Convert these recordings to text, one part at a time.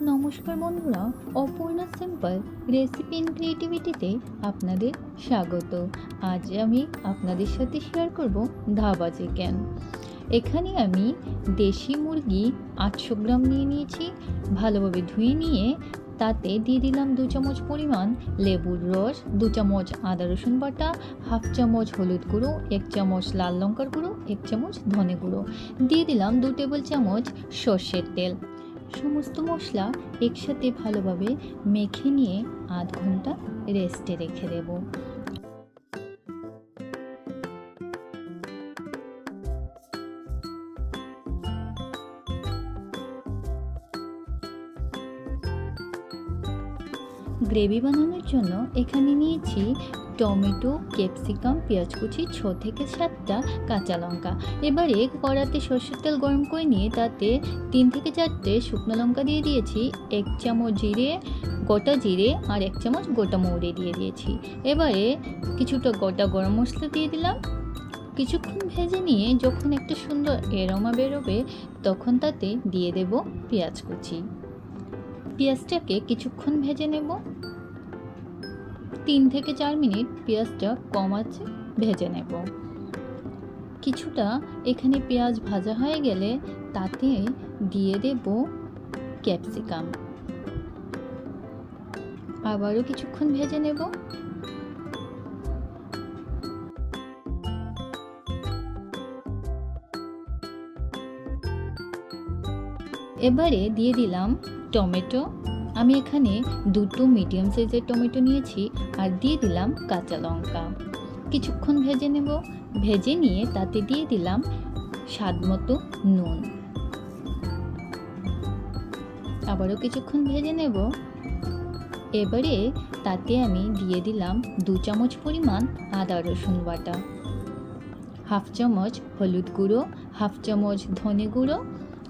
নমস্কার বন্ধুরা, Apurna simple recipe in ক্রিয়েটিভিটিতে আপনাদের স্বাগত। আজ আমি আপনাদের সাথে শেয়ার করব ধাবা চিকেন এখানে আমি দেশি মুরগি আটশো গ্রাম নিয়ে নিয়েছি, ভালোভাবে ধুয়ে নিয়ে তাতে দিয়ে দিলাম দু চামচ পরিমাণ লেবুর রস, দু চামচ আদা রসুন বাটা, হাফ চামচ হলুদ গুঁড়ো, এক চামচ লাল লঙ্কার গুঁড়ো, এক চামচ ধনে গুঁড়ো। দিয়ে দিলাম দু টেবিল চামচ সর্ষের তেল। সমস্ত মশলা একসাথে ভালোভাবে মেখে নিয়ে আধ ঘণ্টা রেস্টে রেখে দেব। গ্রেভি বানানোর জন্য এখানে নিয়েছি টমেটো, ক্যাপসিকাম পেঁয়াজ কুচি ছ থেকে সাতটা কাঁচা লঙ্কা। এবারে কড়াতে সর্ষের তেল গরম করে নিয়ে তাতে তিন থেকে চারটে শুকনো লঙ্কা দিয়ে দিয়েছি, এক চামচ জিরে, গোটা জিরে আর এক চামচ গোটা মৌরি দিয়ে দিয়েছি। এবারে কিছুটা গোটা গরম মশলা দিয়ে দিলাম। কিছুক্ষণ ভেজে নিয়ে যখন একটা সুন্দর এরমা বেরোবে তখন তাতে দিয়ে দেব পেঁয়াজ কুচি পেঁয়াজটাকে কিছুক্ষণ ভেজে নেব। তিন থেকে চার মিনিট পেঁয়াজটা কম আছে, ভেজে নেব। কিছুটা এখানে পেঁয়াজ ভাজা হয়ে গেলে তাতে দিয়ে দেব ক্যাপসিকাম। আবারও কিছুক্ষণ ভেজে নেব। এবারে দিয়ে দিলাম টমেটো। আমি এখানে দুটো মিডিয়াম সাইজের টমেটো নিয়েছি আর দিয়ে দিলাম কাঁচা লঙ্কা। কিছুক্ষণ ভেজে নেব। ভেজে নিয়ে তাতে দিয়ে দিলাম স্বাদ মতো নুন। আবারও কিছুক্ষণ ভেজে নেব। এবারে তাতে আমি দিয়ে দিলাম দু চামচ পরিমাণ আদা রসুন বাটা। হাফ চামচ হলুদ গুঁড়ো, হাফ চামচ ধনে গুঁড়ো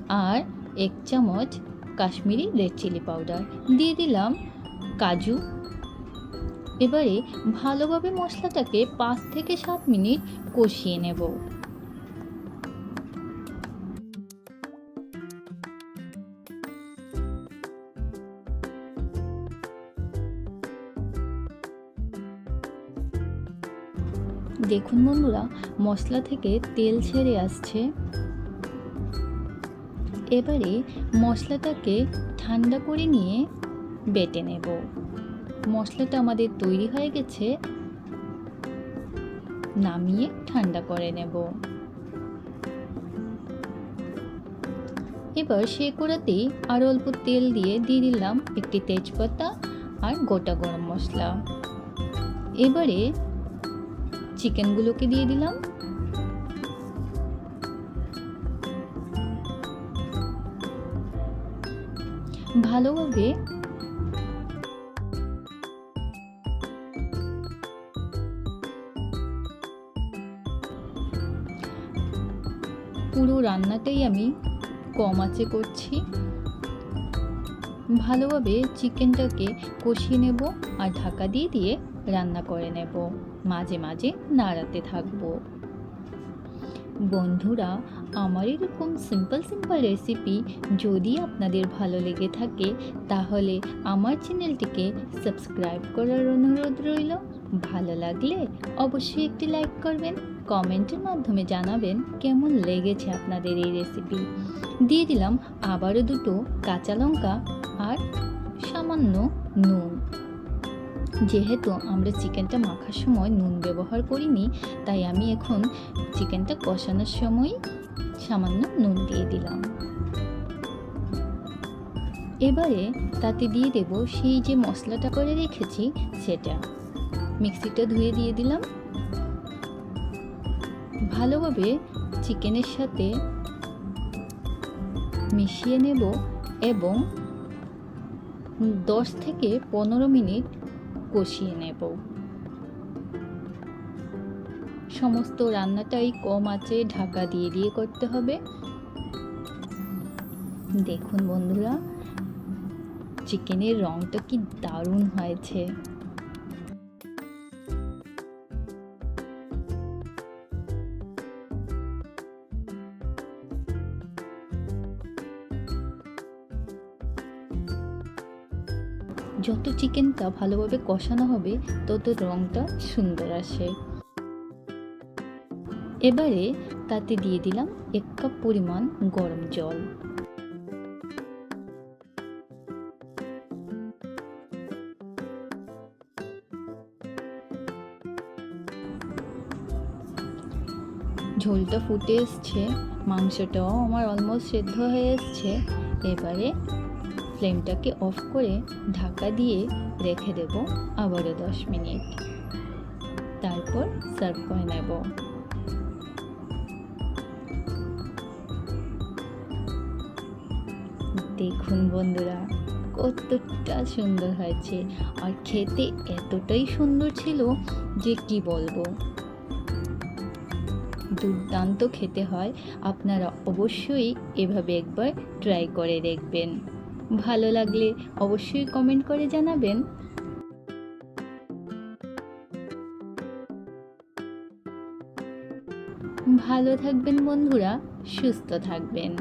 আর এক চামচ কাশ্মীরি রেড চিলি পাউডার। দিয়ে দিলাম কাজু। এবারে ভালোভাবে মশলাটাকে পাঁচ থেকে সাত মিনিট কষিয়ে নেব। দেখুন বন্ধুরা, মশলা থেকে তেল ছেড়ে আসছে। এবারে মশলাটাকে ঠান্ডা করে নিয়ে বেটে নেব। মশলাটা আমাদের তৈরি হয়ে গেছে। নামিয়ে ঠান্ডা করে নেব। এবার সে কড়াতেই আরও অল্প তেল দিয়ে দিয়ে দিলাম একটি তেজপাতা আর গোটা গরম মশলা। এবারে চিকেনগুলোকে দিয়ে দিলাম। ভালোভাবে পুরো রান্নাটাই আমি কম আঁচে করছি। ভালোভাবে চিকেনটাকে কষিয়ে নেব আর ঢাকা দিয়ে দিয়ে রান্না করে নেব। মাঝে মাঝে নাড়াতে থাকব। বন্ধুরা, আমার এরকম সিম্পল সিম্পল রেসিপি যদি আপনাদের ভালো লেগে থাকে, তাহলে আমার চ্যানেলটিকে সাবস্ক্রাইব করার অনুরোধ রইল। ভালো লাগলে অবশ্যই একটি লাইক করবেন কমেন্টের মাধ্যমে জানাবেন কেমন লেগেছে আপনাদের এই রেসিপি দিয়ে দিলাম আবারও দুটো কাঁচা লঙ্কা আর সামান্য নুন। যেহেতু আমরা চিকেনটা মাখার সময় নুন ব্যবহার করিনি, তাই আমি এখন চিকেনটা কষানোর সময় সামান্য নুন দিয়ে দিলাম। এবারে তাতে দিয়ে দেব সেই যে মশলাটা করে রেখেছি সেটা। মিক্সিটা ধুয়ে দিয়ে দিলাম। ভালোভাবে চিকেনের সাথে মিশিয়ে নেব এবং দশ থেকে পনেরো মিনিট কষিয়ে নেব। সমস্ত রান্নাটাই কম আছে, ঢাকা দিয়ে দিয়ে করতে হবে। দেখুন বন্ধুরা, চিকেনের রংটা কি দারুণ হয়েছে। যত চিকেনটা ভালোভাবে কষানো হবে, তত রঙটা সুন্দর আসে। এবারে তাতে দিয়ে দিলাম এক কাপ পরিমাণ গরম জল। ঝোলটা ফুটে এসছে, মাংসটাও আমার অলমোস্ট সেদ্ধ হয়ে এসছে। এবারে ফ্লেমটাকে অফ করে ঢাকা দিয়ে রেখে দেব আবারও দশ মিনিট। তারপর সার্ভ করে নেব। দেখুন বন্ধুরা, কতটা সুন্দর হয়েছে আর খেতে এতটাই সুন্দর ছিল যে কি বলব। দুর্দান্ত খেতে হয়, আপনারা অবশ্যই এভাবে একবার ট্রাই করে দেখবেন। ভালো লাগলে অবশ্যই কমেন্ট করে জানাবেন। ভালো থাকবেন বন্ধুরা সুস্থ থাকবেন।